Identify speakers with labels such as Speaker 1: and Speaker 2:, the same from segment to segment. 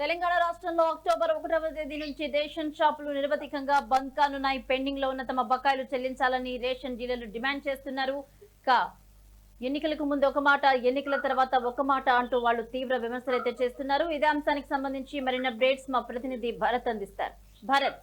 Speaker 1: తెలంగాణ రాష్ట్రంలో అక్టోబర్ ఒకటవ తేదీ నుంచి రేషన్ షాపులు నిరవధికంగా బంద్ కానున్నాయి. పెండింగ్లో ఉన్న తమ బకాయిలు చెల్లించాలని రేషన్ డీలర్లు డిమాండ్ చేస్తున్నారు. కా ఎన్నికలకు ముందు ఒక మాట ఎన్నికల తర్వాత ఒక మాట అంటూ వాళ్ళు తీవ్ర విమర్శలు అయితే చేస్తున్నారు. ఇదే అంశానికి సంబంధించి మరిన్ని అప్డేట్స్ మా ప్రతినిధి భరత్ అందిస్తారు. భరత్.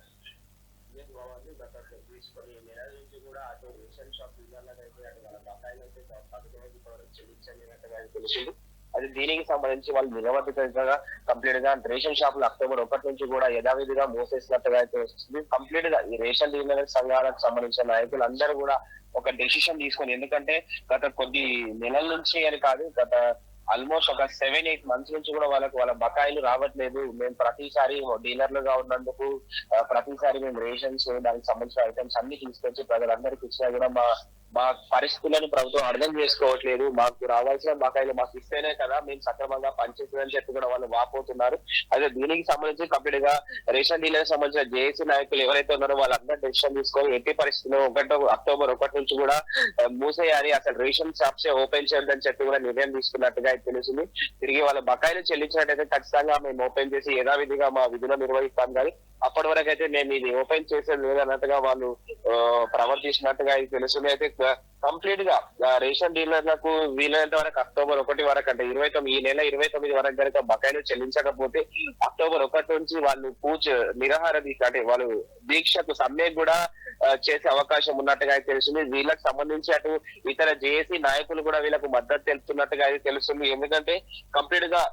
Speaker 2: తెలిసింది అది దీనికి సంబంధించి వాళ్ళు నిరవధికంగా కంప్లీట్గా రేషన్ షాపులు అక్టోబర్ ఒకటి నుంచి కూడా యథావిధిగా మోసేసినట్టుగా అయితే వస్తుంది. కంప్లీట్గా ఈ రేషన్ డీలర్ సంఘాలకు సంబంధించిన నాయకులు అందరూ కూడా ఒక డెసిషన్ తీసుకొని ఎందుకంటే గత కొద్ది నెలల నుంచి అని కాదు గత ఆల్మోస్ట్ ఒక సెవెన్ ఎయిట్ మంత్స్ నుంచి కూడా వాళ్ళకి వాళ్ళ బకాయిలు రావట్లేదు. మేము ప్రతిసారి డీలర్లుగా ఉన్నందుకు ప్రతిసారి మేము రేషన్స్ దానికి సంబంధించిన ఐటమ్స్ అన్ని తీసుకొచ్చి ప్రజలందరికీ ఇచ్చినా కూడా మా మా పరిస్థితులను ప్రభుత్వం అర్థం చేసుకోవట్లేదు. మాకు రావాల్సిన బకాయిలు మాకు ఇస్తేనే కదా మేము సక్రమంగా పనిచేస్తుందని చెప్పి కూడా వాళ్ళు వాపోతున్నారు. అదే దీనికి సంబంధించి కంప్లీట్గా రేషన్ డీలర్ సంబంధించిన జేఏసీ నాయకులు ఎవరైతే ఉన్నారో వాళ్ళందరూ డెసిషన్ తీసుకొని ఎట్టి పరిస్థితుల్లో ఒకటో అక్టోబర్ ఒకటి నుంచి కూడా మూసేయాలి. అసలు రేషన్ షాప్స్ ఓపెన్ చేయొద్దని చెప్పి కూడా నిర్ణయం తీసుకున్నట్టుగా అయితే తెలిసింది తిరిగి వాళ్ళ బకాయిలు చెల్లించినట్టయితే ఖచ్చితంగా మేము ఓపెన్ చేసి యథావిధిగా మా విధులు నిర్వహిస్తాం. కానీ అప్పటి వరకు అయితే మేము ఇది ఓపెన్ చేసేది లేదన్నట్టుగా వాళ్ళు ప్రవర్తించినట్టుగా అయితే తెలుస్తుంది. అయితే కంప్లీట్ uh, గా రేషన్ డీలర్లకు వీలైనంత వరకు అక్టోబర్ ఒకటి వరకు అంటే ఇరవై తొమ్మిది ఈ నెల ఇరవై తొమ్మిది వరకు కనుక బకాయిలు చెల్లించకపోతే అక్టోబర్ ఒకటి నుంచి వాళ్ళు పూజ నిరాహార దీక్ష అంటే వాళ్ళు దీక్షకు సమ్మె కూడా చేసే అవకాశం ఉన్నట్టుగా అయితే తెలుస్తుంది. వీళ్ళకి సంబంధించి అటు ఇతర జేఏసీ నాయకులు కూడా వీళ్ళకు మద్దతు తెలుపుతున్నట్టుగా అయితే తెలుస్తుంది. ఎందుకంటే కంప్లీట్గా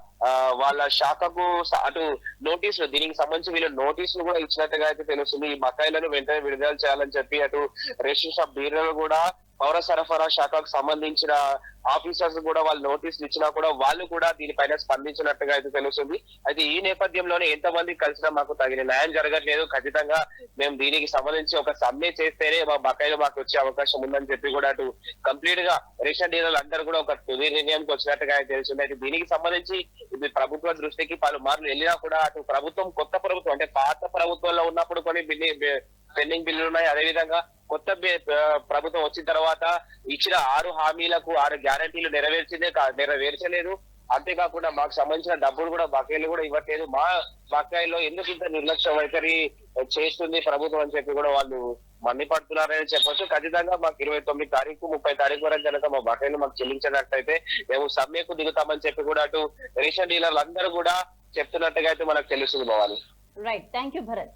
Speaker 2: వాళ్ళ శాఖకు అటు నోటీసులు దీనికి సంబంధించి వీళ్ళు నోటీసులు కూడా ఇచ్చినట్టుగా అయితే తెలుస్తుంది. ఈ బకాయిలను వెంటనే విడుదల చేయాలని చెప్పి అటు రేషన్ షాప్ డీలర్లు కూడా పౌర సరఫరా శాఖకు సంబంధించిన ఆఫీసర్స్ కూడా వాళ్ళు నోటీసులు ఇచ్చినా కూడా వాళ్ళు కూడా దీనిపైన స్పందించినట్టుగా అయితే తెలుస్తుంది. అయితే ఈ నేపథ్యంలోనే ఎంతమంది కలిసినా మాకు తగిన న్యాయం జరగట్లేదు. ఖచ్చితంగా మేము దీనికి సంబంధించి ఒక సమ్మె చేస్తేనే మా బకాయిలు మాకు వచ్చే అవకాశం ఉందని చెప్పి కూడా అటు కంప్లీట్గా రేషన్ డీలర్లు అందరూ కూడా ఒక తుది నిర్ణయానికి వచ్చినట్టుగా అయితే తెలుస్తుంది. అయితే దీనికి సంబంధించి ఇది ప్రభుత్వ దృష్టికి పలుమార్లు వెళ్ళినా కూడా అటు ప్రభుత్వం కొత్త ప్రభుత్వం అంటే పాత ప్రభుత్వంలో ఉన్నప్పుడు కొన్ని పెండింగ్ బిల్లులు ఉన్నాయి. అదే విధంగా కొత్త ప్రభుత్వం వచ్చిన తర్వాత ఇచ్చిన ఆరు హామీలకు ఆరు గ్యారంటీలు నెరవేర్చిందే నెరవేర్చలేదు. అంతేకాకుండా మాకు సంబంధించిన డబ్బులు కూడా బకాయిలు కూడా ఇవ్వట్లేదు. మా బకాయిలో ఎందుకు ఇంత నిర్లక్ష్య వైఖరి చేస్తుంది ప్రభుత్వం అని చెప్పి కూడా వాళ్ళు మండిపడుతున్నారని చెప్పొచ్చు. ఖచ్చితంగా మాకు ఇరవై తొమ్మిది తారీఖు ముప్పై తారీఖు వరకు కనుక మా బకాయిలు మాకు చెల్లించినట్టయితే మేము సమ్మెకు దిగుతామని చెప్పి కూడా అటు రేషన్ డీలర్లు అందరూ కూడా చెప్తున్నట్టుగా అయితే మనకు తెలుస్తుంది Bhavani.
Speaker 1: Right thank you Bharat